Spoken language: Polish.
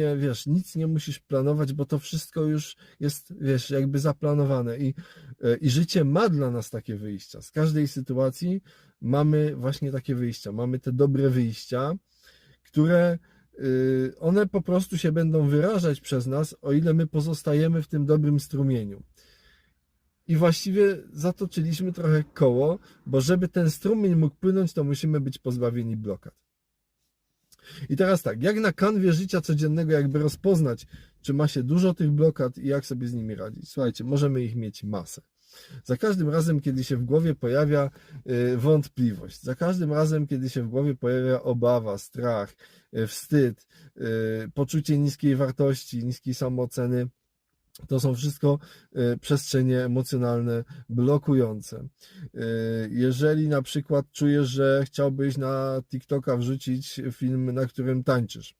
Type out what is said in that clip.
nie, wiesz, nic nie musisz planować, bo to wszystko już jest, wiesz, jakby zaplanowane i, e, i życie ma dla nas takie wyjścia. Z każdej sytuacji mamy właśnie takie wyjścia, mamy te dobre wyjścia, które y, one po prostu się będą wyrażać przez nas, o ile my pozostajemy w tym dobrym strumieniu. I właściwie zatoczyliśmy trochę koło, bo żeby ten strumień mógł płynąć, to musimy być pozbawieni blokad. I teraz tak, jak na kanwie życia codziennego, jakby rozpoznać, czy ma się dużo tych blokad i jak sobie z nimi radzić? Słuchajcie, możemy ich mieć masę. Za każdym razem, kiedy się w głowie pojawia y, wątpliwość, za każdym razem, kiedy się w głowie pojawia obawa, strach, y, wstyd, y, poczucie niskiej wartości, niskiej samooceny, to są wszystko y, przestrzenie emocjonalne blokujące. Y, Jeżeli na przykład czujesz, że chciałbyś na TikToka wrzucić film, na którym tańczysz,